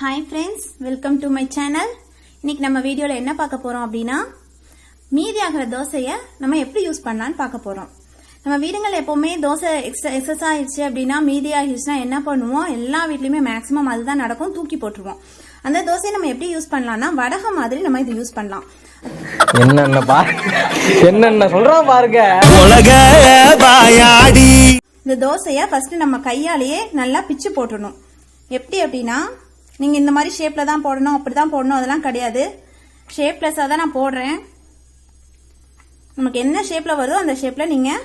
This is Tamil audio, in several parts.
Hi friends welcome to my channel இன்னைக்கு நம்ம வீடியோவில் என்ன பார்க்க போகிறோம் அப்படின்னா மீதி ஆகிற தோசையை நம்ம எப்படி யூஸ் பண்ணலான்னு பார்க்க போகிறோம் நம்ம வீடுகள் எப்போவுமே தோசை எக்ஸ்ட்ரா எக்ஸஸ் ஆயிடுச்சு அப்படின்னா மீதி ஆகிடுச்சுன்னா என்ன பண்ணுவோம்? எல்லா வீட்லையுமே மேக்ஸிமம் அதுதான் நடக்கும் தூக்கி போட்டுருவோம். அந்த தோசையை நம்ம எப்படி யூஸ் பண்ணலாம்னா வடகம் மாதிரி நம்ம இது யூஸ் பண்ணலாம். என்னென்ன பா என்னென்ன சொல்றான் பாருங்க. உலக பாயாடி இந்த தோசையை ஃபர்ஸ்ட் நம்ம கையாலேயே நல்லா பிச்சு போட்டுடணும். எப்படி அப்படின்னா நீங்கள் இந்த மாதிரி ஷேப்பில் தான் போடணும் அப்படி தான் போடணும் அதெல்லாம் கிடையாது. ஷேப்லெஸ்ஸாக தான் நான் போடுறேன். நமக்கு என்ன ஷேப்பில் வருதோ அந்த ஷேப்பில் நீங்கள்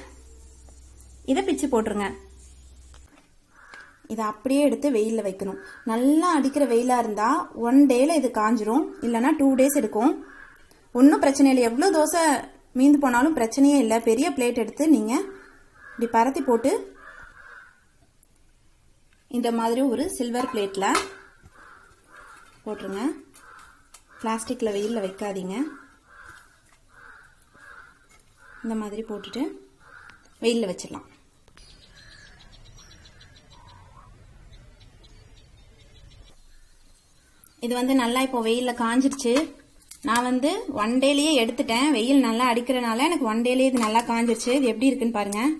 இதை பிச்சு போட்டுருங்க. இதை அப்படியே எடுத்து வெயிலில் வைக்கணும். நல்லா அடிக்கிற வெயிலாக இருந்தால் ஒன் டேயில் இது காஞ்சிரும். இல்லைன்னா டூ டேஸ் எடுக்கும். ஒன்றும் பிரச்சனை இல்லை. எவ்வளோ தோசை மீந்து போனாலும் பிரச்சனையே இல்லை. பெரிய பிளேட் எடுத்து நீங்கள் இப்படி பரத்தி போட்டு இந்த மாதிரி ஒரு சில்வர் பிளேட்டில் போட்டுருங்க. பிளாஸ்டிக்கில் வெயிலில் வைக்காதீங்க. இந்த மாதிரி போட்டுட்டு வெயிலில் வச்சிடலாம். இது வந்து நல்லா இப்போ வெயிலில் காஞ்சிருச்சு. நான் வந்து ஒன் டேலேயே எடுத்துட்டேன். வெயில் நல்லா அடிக்கிறனால எனக்கு ஒன் டேலேயே இது நல்லா காஞ்சிருச்சு. இது எப்படி இருக்குன்னு பாருங்கள்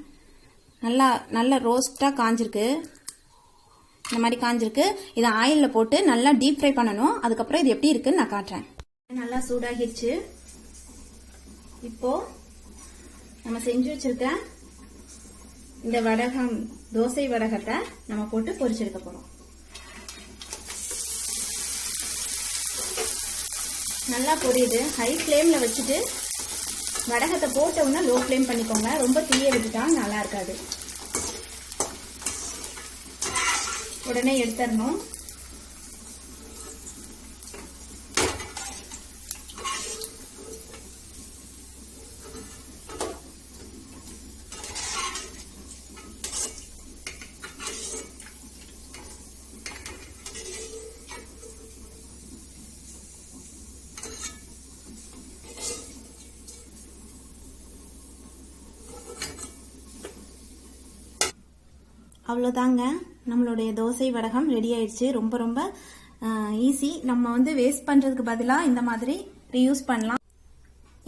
நல்லா நல்லா ரோஸ்ட்டாக காஞ்சிருக்கு. இந்த மாதிரி காஞ்சிருக்கு. இதை ஆயிலில் போட்டு நல்லா டீப் ஃப்ரை பண்ணணும். அதுக்கப்புறம் இது எப்படி இருக்குன்னு நான் காட்டுறேன். நல்லா சூடாகிடுச்சு. இப்போ நம்ம செஞ்சு வச்சிருக்க இந்த வடகம் தோசை வடகத்தை நம்ம போட்டு பொரிச்செடுக்க போறோம். நல்லா பொரியுது. ஹை ஃப்ளேமில் வச்சுட்டு வடகத்தை போட்ட உடனே லோ ஃப்ளேம் பண்ணிக்கோங்க. ரொம்ப தீய விட்டுட்டா நல்லா இருக்காது. உடனே எடுத்துடணும். அவ்வளோதாங்க நம்மளுடைய தோசை வடகம் ரெடி ஆயிடுச்சு. ரொம்ப ரொம்ப ஈஸி நம்ம வந்து வேஸ்ட் பண்ணுறதுக்கு பதிலாக இந்த மாதிரி ரீயூஸ் பண்ணலாம்.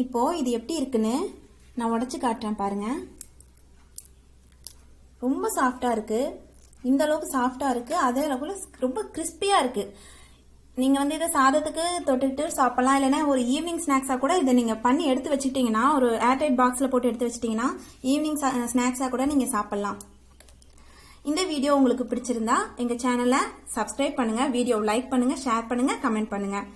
இப்போது இது எப்படி இருக்குன்னு நான் உடச்சி காட்டுறேன் பாருங்கள் ரொம்ப சாஃப்டாக இருக்குது இந்த அளவுக்கு சாஃப்டாக இருக்குது அதே அளவுக்கு ரொம்ப கிறிஸ்பியாக இருக்குது நீங்கள் வந்து இதை சாதத்துக்கு தொட்டுக்கிட்டு சாப்பிடலாம். இல்லைன்னா ஒரு ஈவினிங் ஸ்நாக்ஸாக கூட இதை நீங்கள் பண்ணி எடுத்து வச்சுக்கிட்டீங்கன்னா ஒரு ஏர்டைட் பாக்ஸில் போட்டு எடுத்து வச்சிட்டிங்கன்னா ஈவினிங் ஸ்நாக்ஸாக கூட நீங்கள் சாப்பிட்லாம். வீடியோ உங்களுக்கு பிடிச்சிருந்தா எங்கள் சேனலை சப்ஸ்கிரைப் பண்ணுங்கள் வீடியோ லைக் பண்ணுங்கள் ஷேர் பண்ணுங்கள் கமெண்ட் பண்ணுங்கள்